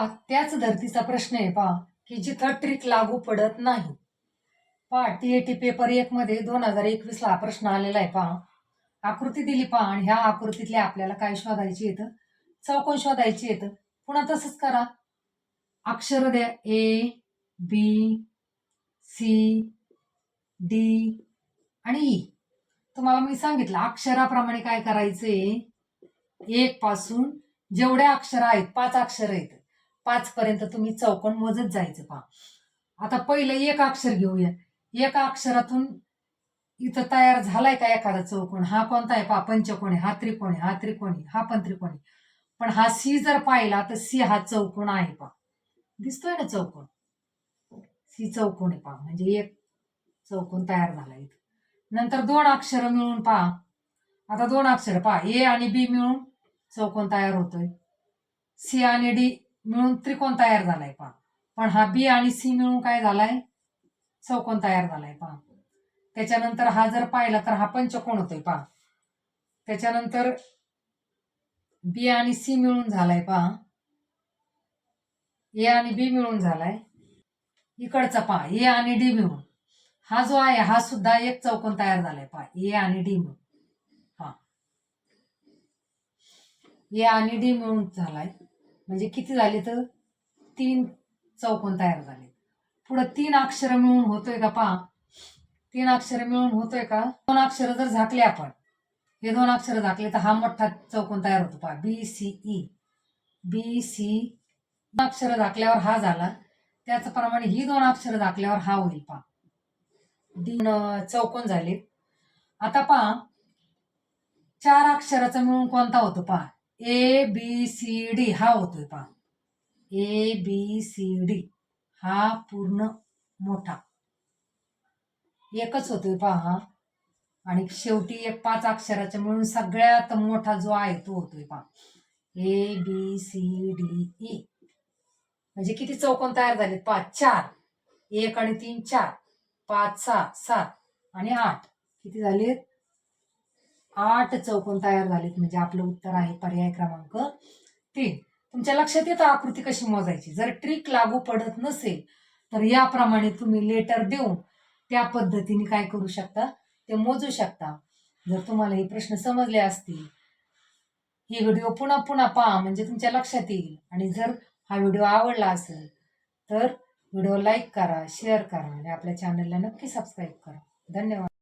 त्याच धर्तीचा प्रश्न आहे पहा. की जिथं ट्रिक लागू पडत नाही. पहा टी ए टी पेपर एक मध्ये दोन हजार एकवीस ला हा प्रश्न आलेला आहे पहा. आकृती दिली पहा आणि ह्या आकृतीतले आपल्याला काय शोधायची येतं चौकोन शोधायची येतं पुन्हा तसंच करा. अक्षर द्या. ए बी सी डी आणि ई तुम्हाला मी सांगितलं अक्षराप्रमाणे काय करायचंय? एक पासून जेवढे अक्षर आहेत पाच अक्षर आहेत. पाच पर्यंत तुम्ही चौकोन मोजत जायचं पहा. आता पहिलं एक अक्षर घेऊया. एका अक्षरातून इथं तयार झालाय का एखादा चौकोन? हा कोणता आहे पहा? पंचकोणी हा त्रिकोणी हा त्रिकोणी हा पण त्रिकोणी पण हा सी जर पाहिला तर सी हा चौकोन आहे पहा. दिसतोय ना चौकोन? सी चौकोन आहे पहा. म्हणजे एक चौकोन तयार झाला इथं. नंतर दोन अक्षर मिळून पहा. आता दोन अक्षर पहा. ए आणि बी मिळून चौकोन तयार होतोय. सी आणि डी मिळून त्रिकोण तयार झालाय पहा. पण हा बी आणि सी मिळून काय झालाय? चौकोन तयार झालाय पहा. त्याच्यानंतर हा जर पाहिला तर हा पंचकोण होतोय पहा. त्याच्यानंतर बी आणि सी मिळून झालाय पहा. ए आणि बी मिळून झालाय. इकडचा पहा ए आणि डी मिळून. हा जो आहे हा सुद्धा एक चौकोन तयार झालाय पहा. ए आणि डी मिळून. हा. ए आणि डी मिळून झालाय. म्हणजे किती झाले तर? तीन चौकोन तयार झाले. पुढं तीन अक्षर मिळून होतोय का पहा. तीन अक्षर मिळून होतोय का? दोन अक्षर जर झाकले आपण हे दोन अक्षर झाकले तर हा मोठा चौकोन तयार होतो पहा. B C E B C अक्षर झाकल्यावर हा झाला. त्याचप्रमाणे ही दोन अक्षर झाकल्यावर हा होईल पहा. दिन चौकोन झाले. आता पहा. चार अक्षराचा मिळून कोणता होतो पहा? ए बी सी डी हा होतोय पहा. ए बी सी डी हा पूर्ण मोठा. एकच होतोय पहा हा. आणि शेवटी एक पाच अक्षराच्या मिळून सगळ्यात मोठा जो आहे तो होतोय पहा. A B C D E म्हणजे किती चौकोन तयार झाले पाच चार. एक आणि तीन चार. पाच सहा सात आणि आठ. किती झालेत? आठ चौकोन तयार झालेत म्हणजे आपलं उत्तर आहे पर्याय क्रमांक तीन. तुमच्या लक्षात येतं आकृती कशी मोजायची? जर ट्रिक लागू पडत नसेल तर याप्रमाणे तुम्ही लेटर देऊन त्या पद्धतीने काय करू शकता? ते मोजू शकता. जर तुम्हाला हे प्रश्न समजले असतील ही व्हिडिओ पुन्हा पुन्हा पहा म्हणजे तुमच्या लक्षात येईल. आणि जर हा व्हिडिओ आवडला असेल तर व्हिडिओ लाईक करा शेअर करा आणि आपल्या चॅनलला नक्की सबस्क्राईब करा. धन्यवाद.